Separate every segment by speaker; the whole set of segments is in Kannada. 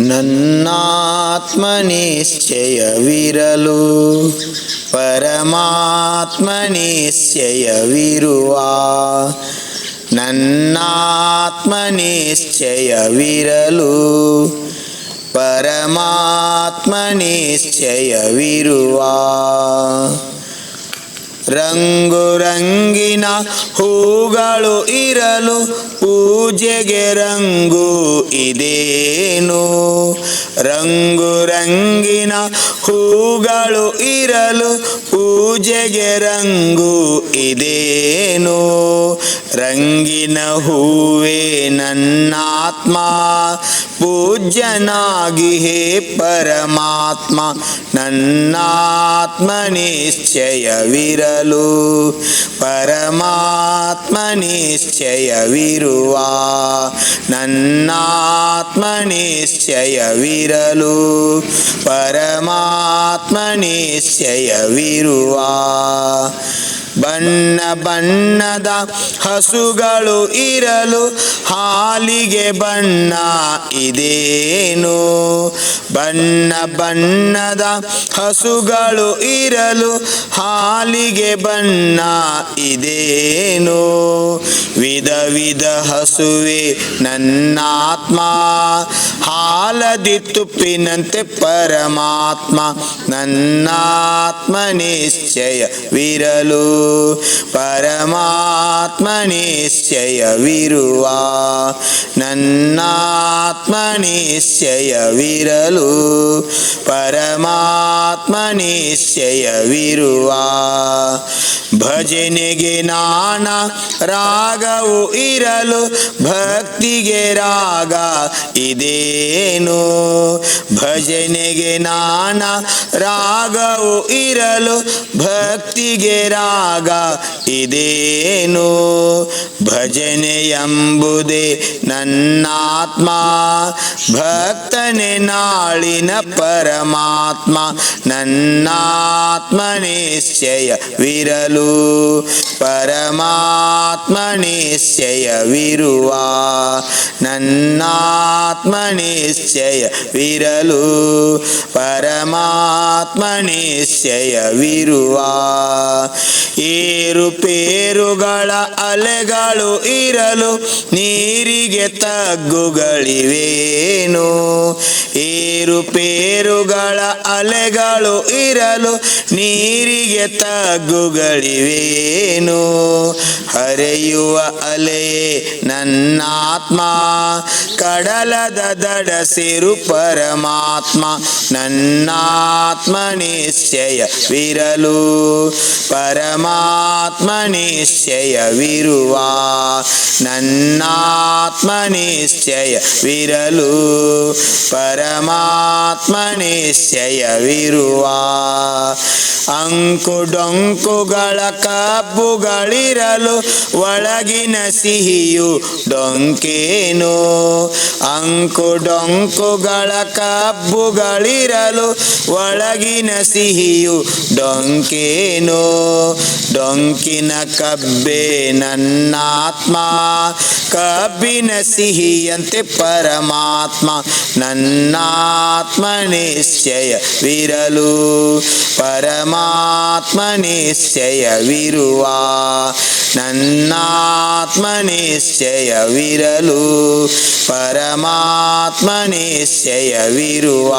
Speaker 1: ನನ್ನಾತ್ಮ ನಿಶ್ಚಯವಿರಲು ಪರಮಾತ್ಮ ನಿಶ್ಚಯವಿರುವ ನನ್ನಾತ್ಮ ನಿಶ್ಚಯವಿರಲು ಪರಮಾತ್ಮ ನಿಶ್ಚಯವಿರುವ ರಂಗು ರಂಗಿನ ಹೂಗಳು ಇರಲು ಪೂಜೆಗೆ ರಂಗು ಇದೇನು? ರಂಗು ರಂಗಿನ ಹೂಗಳು ಇರಲು ಪೂಜೆಗೆ ರಂಗು ಇದೇನು? ರಂಗಿನ ಹೂವೇ ನನ್ನಾತ್ಮ ಪೂಜ್ಯನಾಗಿ ಹೇ ಪರಮಾತ್ಮ ನನ್ನಾತ್ಮ ನಿಶ್ಚಯವಿರಲು ಪರಮಾತ್ಮ ನಿಶ್ಚಯವಿರುವ ನನ್ನಾತ್ಮ ನಿಶ್ಚಯವಿರಲು ಪರಮಾತ್ಮ ನಿಶ್ಚಯವಿರುವ ಬಣ್ಣ ಬಣ್ಣದ ಹಸುಗಳು ಇರಲು ಹಾಲಿಗೆ ಬಣ್ಣ ಇದೇನು? ಬಣ್ಣ ಬಣ್ಣದ ಹಸುಗಳು ಇರಲು ಹಾಲಿಗೆ ಬಣ್ಣ ಇದೇನು? ವಿಧ ವಿಧ ಹಸುವೆ ನನ್ನಾತ್ಮ ಹಾಲದಿ ತುಪ್ಪಿನಂತೆ ಪರಮಾತ್ಮ ನನ್ನಾತ್ಮ ನಿಶ್ಚಯವಿರಲು ಪರಮಾತ್ಮ ನಿಶ್ಚಯವಿರುವ ನನ್ನಾತ್ಮ ನಿಶ್ಚಯವಿರಲು ಪರಮಾತ್ಮ ನಿಶ್ಚಯವಿರುವ ಭಜನೆಗೆ ನಾನ ರಾಗವು ಇರಲು ಭಕ್ತಿಗೆ ರಾಗ ಇದೇನು? ಭಜನೆಗೆ ನಾನ ರಾಗವು ಇರಲು ಭಕ್ತಿಗೆ ರಾಗ ಇದೇನು? ಭಜನೆ ಎಂಬುದೇ ನನ್ನಾತ್ಮ. ಭಕ್ತನೆ ನಾಳಿನ ಪರಮಾತ್ಮ. جنات ನನ್ನಾತ್ಮ ನಿಶ್ಚಯವಿರಲು ಪರಮಾತ್ಮ ನಿಶ್ಚಯವಿರುವ ನನ್ನಾತ್ಮ ನಿಶ್ಚಯವಿರಲು ಪರಮಾತ್ಮ ವಿರುವ. ಏರುಪೇರುಗಳ ಅಲೆಗಳು ಇರಲು ನೀರಿಗೆ ತಗ್ಗುಗಳಿವೇನು. ಏರುಪೇರುಗಳ ಅಲೆಗಳು ಇರಲು ನೀರಿಗೆ ತಗ್ಗುಗಳಿವೇನು? ಹರೆಯುವ ಅಲೆಯೇ ನನ್ನಾತ್ಮ. ಕಡಲದ ದಡಸಿರು ಪರಮಾತ್ಮ. ನನ್ನಾತ್ಮ ನಿಶ್ಚಯವಿರಲು ಪರಮಾತ್ಮ ನಿಶ್ಚಯವಿರುವ ನನ್ನಾತ್ಮ ನಿಶ್ಚಯವಿರಲು ಪರಮಾತ್ಮ ನಿಶ್ಚಯವಿರುವ ಅಂಕು ಡೊಂಕುಗಳ ಕಬ್ಬುಗಳಿರಲು ಒಳಗಿನ ಸಿಹಿಯು ಡೊಂಕೇನು ಅಂಕು ಡೊಂಕುಗಳ ಕಬ್ಬುಗಳಿರಲು ಒಳಗಿನ ಸಿಹಿಯು ಡೊಂಕೇನು ಡೊಂಕಿನ ಕಬ್ಬೆ ನನ್ನಾತ್ಮ ಕಬ್ಬಿನ ಸಿಹಿಯಂತೆ ಪರಮಾತ್ಮ ನನ್ನಾತ್ಮ ನಿಶ್ಚಯವಿರಲು ಪರಮಾತ್ಮ ನಿಶ್ಚಯವಿರುವ ನನ್ನಾತ್ಮನಿಶ್ಚಯವಿರಲು, ಪರಮಾತ್ಮನಿಶ್ಚಯವಿರುವ. ಪರಮಾತ್ಮ ವಿರುವ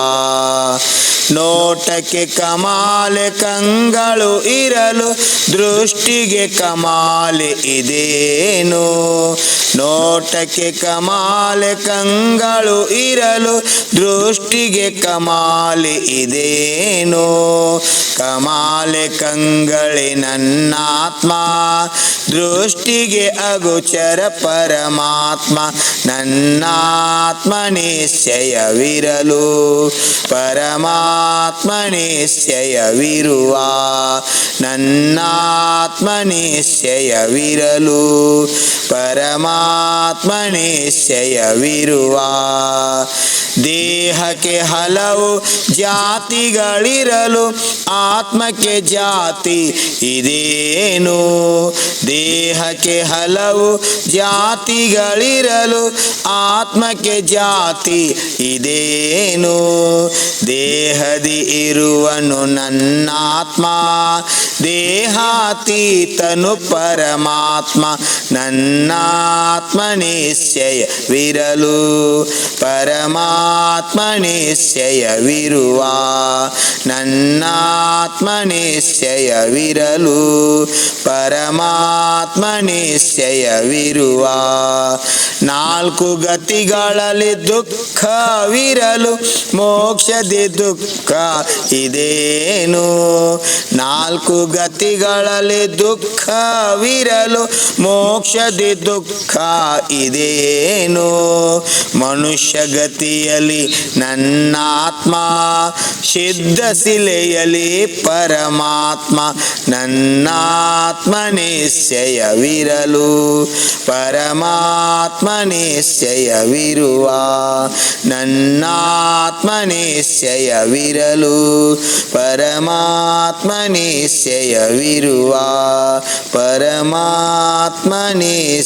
Speaker 1: ನೋಟಕ್ಕೆ ಕಮಾಲೆ ಕಂಗಳು ಇರಲು, ದೃಷ್ಟಿಗೆ ಕಮಾಲೆ ಇದೇನು? ನೋಟಕ್ಕೆ ಕಮಾಲೆ ಕಂಗಳು ಇರಲು ದೃಷ್ಟಿಗೆ ಕಮಾಲೆ ಇದೇನು? ಕಮಾಲೆ ಕಂಗಳೆ ನನ್ನಾತ್ಮ. ದೃಷ್ಟಿಗೆ ಅಗೋಚರ ಪರಮಾತ್ಮ ನನ್ನಾತ್ಮ ನಿಶ್ಚಯವಿರಲು ಪರಮಾತ್ಮ. ನಿಶ್ಚಯವಿರುವ ನನ್ನಾತ್ಮ ನಿಶ್ಚಯವಿರಲು ಪರಮಾತ್ಮ ನಿಶ್ಚಯವಿರುವ ದೇಹಕ್ಕೆ ಹಲವು ಜಾತಿಗಳಿರಲು, ಆತ್ಮಕ್ಕೆ ಜಾತಿ ಇದೇನು? ದೇಹಕ್ಕೆ ಹಲವು ಜಾತಿಗಳಿರಲು, ಆತ್ಮಕ್ಕೆ ಜಾತಿ ಇದೇನು? ದೇಹದಿ ಇರುವನು ನನ್ನಾತ್ಮ, ದೇಹಾತೀತನು ಪರಮಾತ್ಮ, ನನ್ನಾತ್ಮ ನಿಶ್ಚಯವಿರಲು ಪರಮಾತ್ಮ ನಿಶ್ಚಯವಿರುವ ನನ್ನಾತ್ಮ ನಿಶ್ಚಯವಿರಲು ಪರಮಾತ್ಮ ನಿಶ್ಚಯವಿರುವ ನಾಲ್ಕು ಗತಿಗಳಲ್ಲಿ ದುಃಖವಿರಲು, ಮೋಕ್ಷದಿ ದುಃಖ ಇದೇನು? ನಾಲ್ಕು ಗತಿಗಳಲ್ಲಿ ದುಃಖ ದುಃಖವಿರಲು, ಮೋಕ್ಷದಿ ದುಃಖ ಇದೇನು? ಮನುಷ್ಯ ಗತಿಯಲ್ಲಿ ನನ್ನಾತ್ಮ ಸಿದ್ಧ ಶಿಲೆಯಲ್ಲಿ ಪರಮಾತ್ಮ ನನ್ನಾತ್ಮ ನಿಶ್ಚಯವಿರಲು ಪರಮಾತ್ಮ ನಿಶ್ಚಯವಿರುವ ನನ್ನಾತ್ಮ ನಿಶ್ಚಯವಿರಲು ಪರಮಾತ್ಮ ನಿಶ್ಚಯವಿರುವ ಪರಮಾತ್ಮ ನಿಶ್ಚಯವಿರುವ